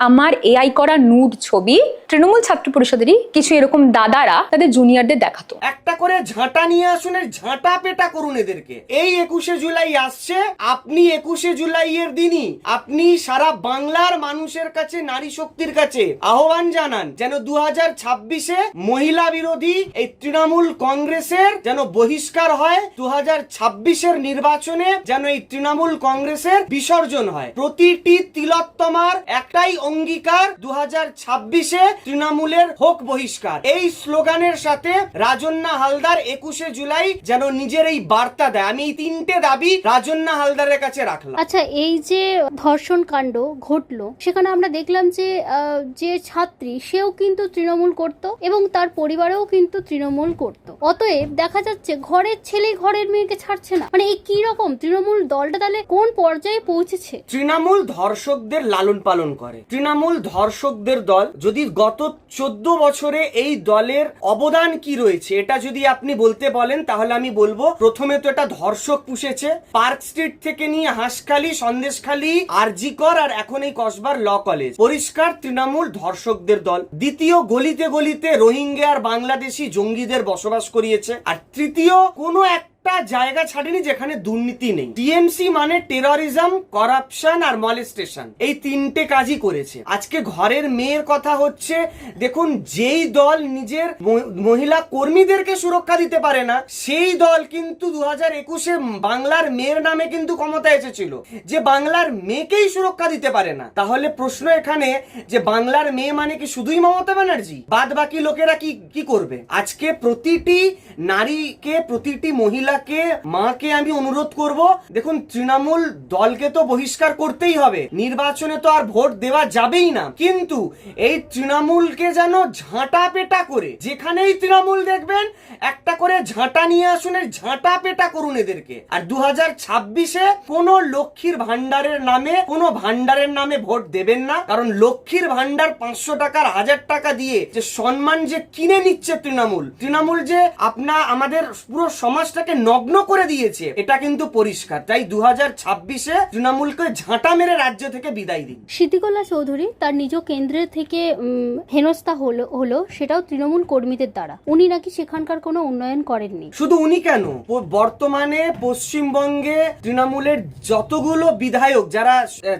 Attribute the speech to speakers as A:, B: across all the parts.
A: আমার এআই করা নুড ছবি তৃণমূল ছাত্র পরিষদেরই কিছু এরকম দাদারা তাদের জুনিয়রদের দেখাতো।
B: একটা করে ঝাঁটা নিয়ে আসুন ঝাঁটা পেটা করুন এদেরকে। এই একুশে জুলাই আসছে, আপনি একুশে জুলাই এর দিনই আপনি সারা বাংলার মানুষের কাছে, নারী শক্তির কাছে আহ্বান জানান যেন দু হাজার ছাব্বিশে মহিলা বিরোধী এই তৃণমূল কংগ্রেসের যেন বহিষ্কার হয় দু হাজার ছাব্বিশের নির্বাচনে যেন এই তৃণমূল কংগ্রেসের বিসর্জন হয়। প্রতিটি তিলোত্তমার একটাই অঙ্গীকার দু হাজার ছাব্বিশে তৃণমূলের হোক বহিষ্কার। এই স্লোগানের সাথে রাজন্না হালদার একুশে জুলাই যেন নিজের এই বার্তা দেয়। আমি এই তিনটে দাবি রাজন্না হালদারের কাছে রাখলাম।
C: আচ্ছা এই যে ধর্ষণ কাণ্ড ঘটলো সেখানে আমরা দেখলাম যে যে ছাত্রী সেও কিন্তু তৃণমূল করত এবং তার পরিবারেও কিন্তু তৃণমূল করত। অতএব দেখা যাচ্ছে ঘরের ছেলে ঘরের মেয়েকে ছাড়ছে না। মানে এই কি রকম? তৃণমূল দলটা তাহলে কোন পর্যায়ে পৌঁছেছে?
B: তৃণমূল ধর্ষকদের লালন পালন করে। তৃণমূল ধর্ষকদের দল, যদি গত চোদ্দ বছরে এই দলের অবদান কি রয়েছে, এটা যদি আপনি বলতে বলেন, তাহলে আমি বলব, প্রথমে তো এটা ধর্ষক পুষেছে, পার্ক স্ট্রিট থেকে নিয়ে হাঁসখালি, সন্দেশখালি, আরজিকর আর এখন এই কসবার ল কলেজ। পরিষ্কার তৃণমূল ধর্ষকদের দল। দ্বিতীয় গলিতে গলিতে রোহিঙ্গা আর বাংলাদেশি জঙ্গিদের বসবাস করিয়েছে। আর তৃতীয় কোনো এক একটা জায়গা ছাড়েনি যেখানে দুর্নীতি নেই। টিএমসি মানে টেরোরিজম করাপশন আর মলেস্টেশন এই তিনটে কাজই করেছে। আজকে ঘরের মেয়ের কথা হচ্ছে, দেখুন, যেই দল নিজের মহিলা কর্মীদেরকে সুরক্ষা দিতে পারে না, সেই দল কিন্তু দু হাজার একুশে বাংলার মেয়ের নামে কিন্তু ক্ষমতা এসেছিল। যে বাংলার মেয়েকেই সুরক্ষা দিতে পারে না। তাহলে প্রশ্ন এখানে, যে বাংলার মেয়ে মানে কি শুধুই মমতা ব্যানার্জি? বাদ বাকি লোকেরা কি কি করবে? আজকে প্রতিটি নারীকে, প্রতিটি মহিলাকে মাকে আমি অনুরোধ করব, দেখুন, তৃণমূল দলকে তো বহিষ্কার করতেই হবে, নির্বাচনে তো আর ভোট দেওয়া যাবেই না। কিন্তু এই তৃণমূলকে যেন ঝাঁটা পেটা করে, যেখানেই তৃণমূল দেখবেন, একটা করে ঝাঁটা নিয়ে আসুন ঝাঁটা পেটা করুন এদেরকে। আর দু হাজার ছাব্বিশে কোন লক্ষ্মীর ভান্ডারের নামে, কোন ভান্ডারের নামে ভোট দেবেন না, কারণ লক্ষ্মীর ভান্ডার পাঁচশো টাকার হাজার টাকা দিয়ে যে সম্মান যে কিনে নিচ্ছে তৃণমূল তৃণমূল যে আপনা, আমাদের পুরো সমাজটাকে নগ্ন করে দিয়েছে। এটা কিন্তু পরিষ্কার। তাই দু হাজার ছাব্বিশে তৃণমূলকে ঝাঁটা মেরে রাজ্য থেকে বিদায় দিন।
C: স্মৃতিকলা চৌধুরী তার নিজ কেন্দ্রের থেকে হেনস্থা হলো হলো সেটাও তৃণমূল কর্মীদের দ্বারা। উনি নাকি সেখানকার কোনো উন্নয়ন করেননি।
B: শুধু উনি কেন? বর্তমানে পশ্চিমবঙ্গে তৃণমূলের যতগুলো বিধায়ক যারা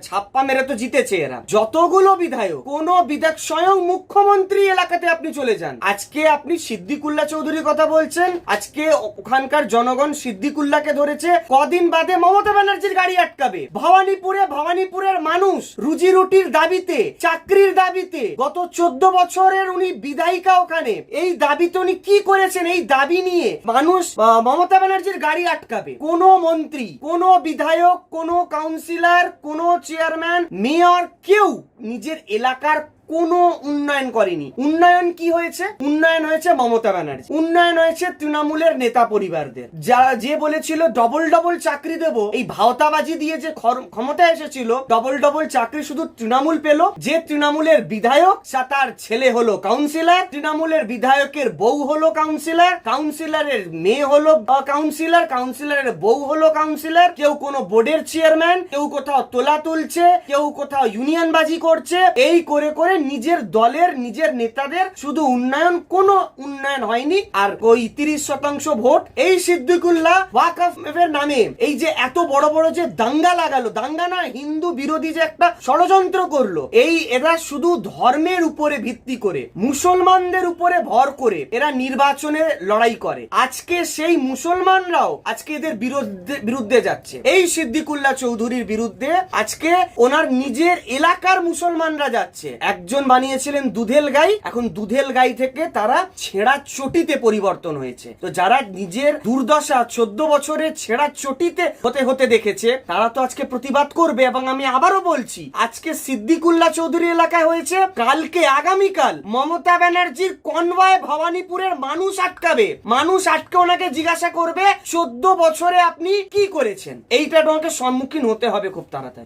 B: ছাপ্পা মেরে তো জিতেছে এরা যতগুলো বিধায়ক কোন বিধায়ক স্বয়ং মুখ্যমন্ত্রী এলাকাতে আপনি চলে যান। আজকে আপনি সিদ্দিকুল্লাহ চৌধুরীর কথা বলছেন আজকে ওখানকার জনগণ সিদ্দিকুল্লাহকে ধরেছে, কদিন বাদে মমতা ব্যানার্জির গাড়ি আটকাবে। ভবানীপুরে ভবানীপুরের মানুষ রুজি রুটির দাবিতে, চাকরির দাবিতে, গত চোদ্দ বছরের উনি বিধায়িকা ওখানে। এই দাবিতে উনি কি করেছেন? এই দাবি নিয়ে মানুষ মমতা ব্যানার্জির গাড়ি আটকাবে। কোন মন্ত্রী, কোন বিধায়ক, কোন কাউন্সিলর কোন চেয়ারম্যান মেয়র কেউ নিজের এলাকার কোনো উন্নয়ন করেনি। উন্নয়ন কি হয়েছে? উন্নয়ন হয়েছে মমতা ব্যানার্জি। উন্নয়ন হয়েছে তৃণমূলের নেতা পরিবারদের। যা, যে বলেছিল ডবল ডবল চাকরি দেব, এই ভাওতাবাজি দিয়ে যে ক্ষমতা এসেছিল ডবল ডবল চাকরি শুধু তৃণমূল পেল। যে তৃণমূলের বিধায়ক, সা তার ছেলে হলো কাউন্সিলর তৃণমূলের বিধায়কের বউ হলো কাউন্সিলর কাউন্সিলরের মেয়ে হলো কাউন্সিলর কাউন্সিলরের বউ হলো কাউন্সিলর কেউ কোনো বোর্ডের চেয়ারম্যান কেউ কোথাও তোলা তুলছে, কেউ কোথাও ইউনিয়ন বাজি করছে। এই করে করে নিজের দলের, নিজের নেতাদের শুধু উন্নয়ন, কোনো উন্নয়ন হয়নি। আর ওই তিরিশ শতাংশ ভোট এই সিদ্দিকুল্লাহ ওয়াকফ এর নামে। এই যে এত বড় বড় যে দাঙ্গা লাগালো, দাঙ্গা না, হিন্দু বিরোধী যে একটা ষড়যন্ত্র করল, এই এরা শুধু ধর্মের উপরে ভিত্তি করে, মুসলমানদের উপরে ভর করে এরা নির্বাচনে লড়াই করে। আজকে সেই মুসলমানরাও আজকে এদের বিরুদ্ধে বিরুদ্ধে যাচ্ছে। এই সিদ্দিকুল্লাহ চৌধুরীর বিরুদ্ধে আজকে ওনার নিজের এলাকার মুসলমানরা যাচ্ছে। একজন বানিয়েছিলেন দুধেল গাই। এখন দুধেল গাই থেকে তারা ছেঁড়া চটিতে পরিবর্তন হয়েছে। তো যারা নিজের দুর্দশা চোদ্দ বছরে ছেঁড়া চটিতে হতে হতে দেখেছে, তারা তো আজকে প্রতিবাদ করবে এবং আমি আবারও বলছি, আজকে সিদ্দিকুল্লাহ চৌধুরী এলাকায় হয়েছে, কালকে আগামীকাল মমতা ব্যানার্জির কনভয় ভবানীপুরের মানুষ আটকাবে। মানুষ আটকে ওনাকে জিজ্ঞাসা করবে, চোদ্দ বছরে আপনি কি করেছেন? এইটা তোমাকে সম্মুখীন হতে হবে খুব তাড়াতাড়ি।